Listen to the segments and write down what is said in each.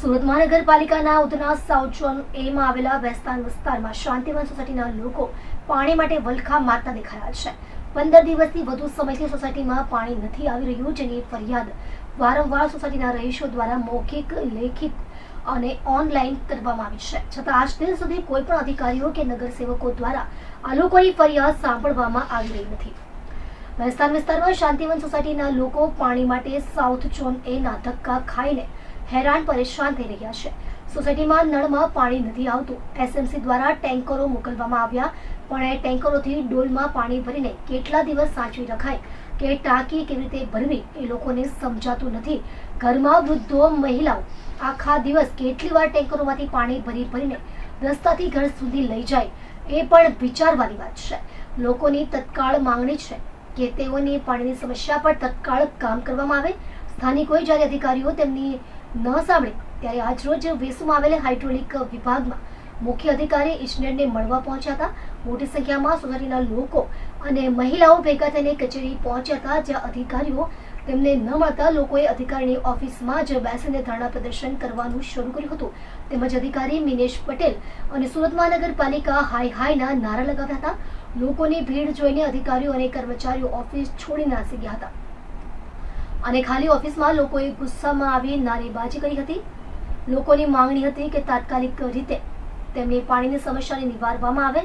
સુરત મહાનગરપાલિકાના Udhna south zone એમાં આવેલા વેસ્તાન વિસ્તારમાં શાંતિવન સોસાયટીના લોકો પાણી માટે વલખા મારતા દેખાયા છે. પંદર દિવસથી વધુ સમયથી સોસાયટીમાં પાણી નથી આવી રહ્યું, જેની ફરિયાદ વારંવાર સોસાયટીના રહીશો દ્વારા મૌખિક, લેખિત અને ઓનલાઈન કરવામાં આવી છે. છતાં આજ દિન સુધી કોઈ પણ અધિકારીઓ કે નગરસેવકો દ્વારા આ લોકોની ફરિયાદ સાંભળવામાં આવી રહી નથી. વેસ્તાન વિસ્તારમાં શાંતિવન સોસાયટીના લોકો પાણી માટે સાઉથ ઝોન એના ધક્કા ખાઈને હેરાન પરેશાન થઈ રહ્યા છે. સોસાયટીમાં નળમાં પાણી નથી આવતું. એસએમસી દ્વારા ટેન્કરો મોકલવામાં આવ્યા, પણ એ ટેન્કરોથી ડોલમાં પાણી ભરીને કેટલા દિવસ સાચવી રખાય? કે ટાંકી કેવી રીતે ભરવી? એ લોકોને સમજાતું નથી. ઘરમાં વૃદ્ધો, મહિલાઓ આખા દિવસ કેટલી વાર ટેન્કરોમાંથી પાણી ભરી ભરીને રસ્તાથી ઘર સુધી લઈ જાય, એ પણ વિચારવાની વાત છે. લોકોની તત્કાળ માંગણી છે કે તેઓની પાણીની સમસ્યા પર તત્કાળ કામ કરવામાં આવે. સ્થાનિકોએ જ્યારે અધિકારીઓ તેમની ન સાંભળે ત્યારે આજરોજ વેસુમાં આવેલ હાઇડ્રોલિક વિભાગમાં મુખ્ય અધિકારી ઇજનેરને મળવા પહોંચ્યા હતા. મોટી સંખ્યામાં સોસાયટીના લોકો અને મહિલાઓ ભેગા થઈને કચેરી પહોંચ્યા હતા. જ્યાં અધિકારીઓ તેમને ન મળતા લોકોએ અધિકારીની ઓફિસમાં જ બેસીને ધરણા પ્રદર્શન કરવાનું શરૂ કર્યું હતું. તેમજ અધિકારી મિનેશ પટેલ અને સુરત મહાનગરપાલિકા હાય હાયના નારા લગાવ્યા હતા. લોકોની ભીડ જોઈને અધિકારીઓ અને કર્મચારીઓ ઓફિસ છોડી નાસી ગયા હતા. અને ખાલી ઓફિસમાં લોકોએ ગુસ્સામાં આવી નારેબાજી કરી હતી. લોકોની માંગણી હતી કે તાત્કાલિક રીતે તેમની પાણીની સમસ્યાને નિવારવામાં આવે.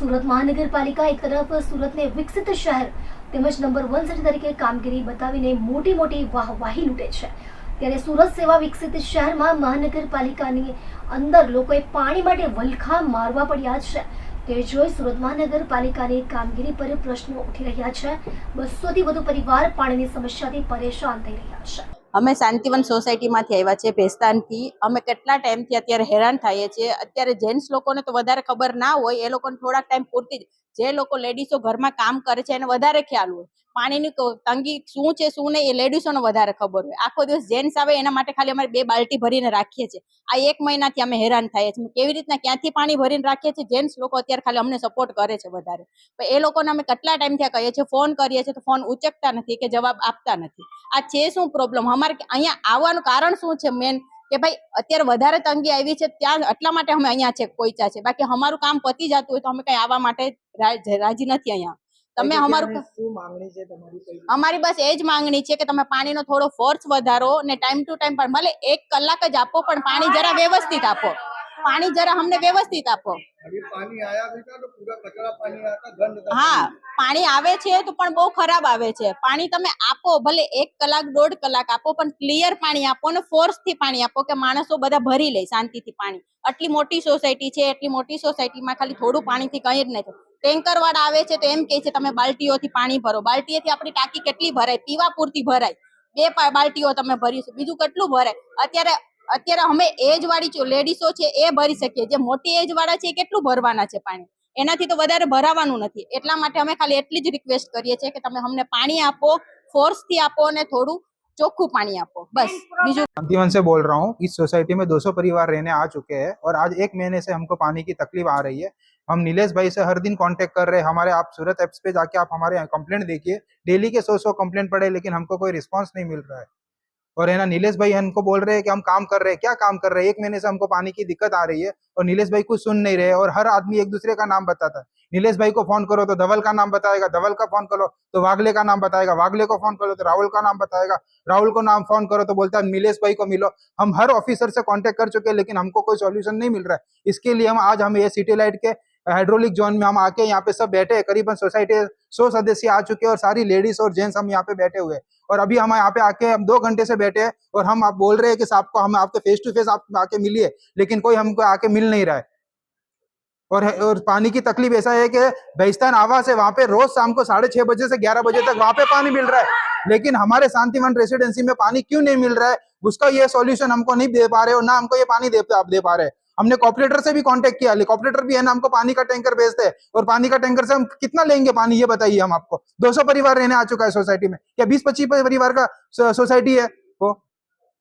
સુરત મહાનગરપાલિકા એક તરફ સુરતને વિકસિત શહેર તેમજ નંબર વન સિટી તરીકે કામગીરી બતાવીને મોટી મોટી વાહવાહી લૂંટે છે. ત્યારે સુરત સેવા વિકસિત શહેરમાં મહાનગરપાલિકાની અંદર લોકોએ પાણી માટે વલખા મારવા પડ્યા છે. તે જોઈ સુરત કામગીરી પર પ્રશ્નો ઉઠી રહ્યા છે. બસોથી વધુ પરિવાર પાણીની સમસ્યાથી પરેશાન થઈ રહ્યા છે. અમે શાંતિવન સોસાયટીમાંથી આવ્યા છે ભેસ્તાનથી. અમે કેટલા ટાઈમથી અત્યારે હેરાન થઈએ છીએ. અત્યારે જેન્ટ્સ લોકોને તો વધારે ખબર ના હોય, એ લોકોને થોડાક ટાઈમ પૂરતી જ. જે લોકો લેડીઝો ઘરમાં કામ કરે છે, એને વધારે ખ્યાલ હોય. પાણીની તંગી શું છે, શું નહીં એ લેડીઝોને વધારે ખબર હોય. આખો દિવસ જેન્ટ્સ આવે એના માટે ખાલી અમારે બે બાલ્ટી ભરીને રાખીએ છીએ. આ એક મહિનાથી અમે હેરાન થઈએ છીએ. કેવી રીતના ક્યાંથી પાણી ભરીને રાખીએ છીએ? જેન્ટ્સ લોકો અત્યારે ખાલી અમને સપોર્ટ કરે છે વધારે. પણ એ લોકોને અમે કેટલા ટાઈમથી કહીએ છીએ? ફોન કરીએ છીએ તો ફોન ઉચકતા નથી કે જવાબ આપતા નથી. આ છે શું પ્રોબ્લેમ અમારે અહીંયા આવવાનું કારણ શું છે મેન કે ભાઈ, અત્યારે વધારે તંગી આવી છે, ત્યાં એટલા માટે અમે અહીંયા છે કોઈચા છે. બાકી અમારું કામ પતી જતું હોય તો અમે કઈ આવવા માટે રાજી નથી અહીંયા. તમે અમારું માંગણી છે તમારી અમારી બસ એ જ માંગણી છે કે તમે પાણીનો થોડો ફોર્સ વધારો ને ટાઈમ ટુ ટાઈમ પણ ભલે એક કલાક જ આપો પણ પાણી જરા વ્યવસ્થિત આપો. પાણી જરા અમને વ્યવસ્થિત આપો. હા પાણી. આવે છે તો પણ બહુ ખરાબ આવે છે. પાણી તમે આપો ભલે એક કલાક દોઢ કલાક આપો પણ ક્લિયર પાણી આપો ને ફોર્સથી પાણી આપો કે માણસો બધા ભરી લે શાંતિથી પાણી. આટલી મોટી સોસાયટી છે એટલી મોટી સોસાયટીમાં ખાલી થોડું પાણી થી કંઈ જ નથી. ટેન્કર વાળા આવે છે તો એમ કહે છે, તમે બાલટીઓથી પાણી ભરો. બાલટીએથી આપણી ટાંકી કેટલી ભરાય? પીવા પૂરતી ભરાય. બે બાલટીઓ તમે ભરીશું બીજું કેટલું ભરાય? અત્યારે અત્યારે અમે એજ વાળી લેડીઝો છે એ ભરી શકીએ. જે મોટી એજ વાળા છે એ કેટલું ભરવાના છે પાણી? એનાથી તો વધારે ભરાવાનું નથી. એટલા માટે અમે ખાલી એટલી જ રિક્વેસ્ટ કરીએ છીએ કે તમે અમને પાણી આપો ફોર્સથી આપો અને થોડું ચોખ્ખું પાણી આપો બસ બીજું शांतिवन से बोल रहा हूँ इस सोसाइटी में 200 परिवार रहने आ चुके हैं और आज एक महीने से हमको पानी की तकलीफ आ रही है हम नीलेश भाई से हर दिन कांटेक्ट कर रहे हैं हमारे आप सूरत एप्स पे जाके आप हमारे कंप्लेंट देखिए डेली के सौ सौ कंप्लेंट पड़े लेकिन हमको कोई रिस्पांस नहीं मिल रहा है और है ना, नीलेश भाई हमको बोल रहे हैं कि हम काम कर रहे हैं। क्या काम कर रहे हैं? एक महीने से हमको पानी की दिक्कत आ रही है और नीलेश भाई कुछ सुन नहीं रहे और हर आदमी एक दूसरे का नाम बताता है। नीलेश भाई को फ़ोन करो तो धवल का नाम बताएगा, धवल का फ़ोन करो तो वागले का नाम बताएगा, वागले को फ़ोन करो तो राहुल का नाम बताएगा, राहुल को नाम फ़ोन करो तो बोलता है, नीलेश भाई को मिलो। हम हर ऑफिसर से कांटेक्ट कर चुके हैं, लेकिन हमको कोई सॉल्यूशन नहीं मिल रहा है। इसके लिए हम, आज हम ये सिटी लाइट के हाइड्रोलिक जोन में हम आके यहाँ पे सब बैठे हैं। करीबन सोसाइटी, सौ सदस्य आ चुके हैं और सारी लेडीज़ और जेंट्स हम यहाँ पे बैठे हुए हैं। और अभी हम यहाँ पे आके हम दो घंटे से बैठे हैं और हम आप बोल रहे हैं कि साहब को हम आपके फेस टू फेस आप आके मिलिए, लेकिन कोई हमको आके मिल नहीं रहा है। और और पानी की तकलीफ़ ऐसा है कि बेस्तान आवास है, वहाँ पे रोज शाम को साढ़े छह बजे से ग्यारह बजे तक वहाँ पे पानी मिल रहा है। लेकिन हमारे शांतिवन रेसिडेंसी में पानी क्यों नहीं मिल रहा है, उसका ये सॉल्यूशन हमको नहीं दे पा रहे और ना हमको ये पानी दे दे पा रहे हैं। हमने कॉपरेटर से भी कॉन्टेक्ट किया। कॉपरेटर भी है ना, हमको पानी का टैंकर भेजते हैं। और पानी का टैंकर से हम कितना लेंगे पानी, ये बताइए हम आपको। 200 परिवार रहने आ चुका है सोसाइटी में। या 20-25 परिवार का सोसाइटी है?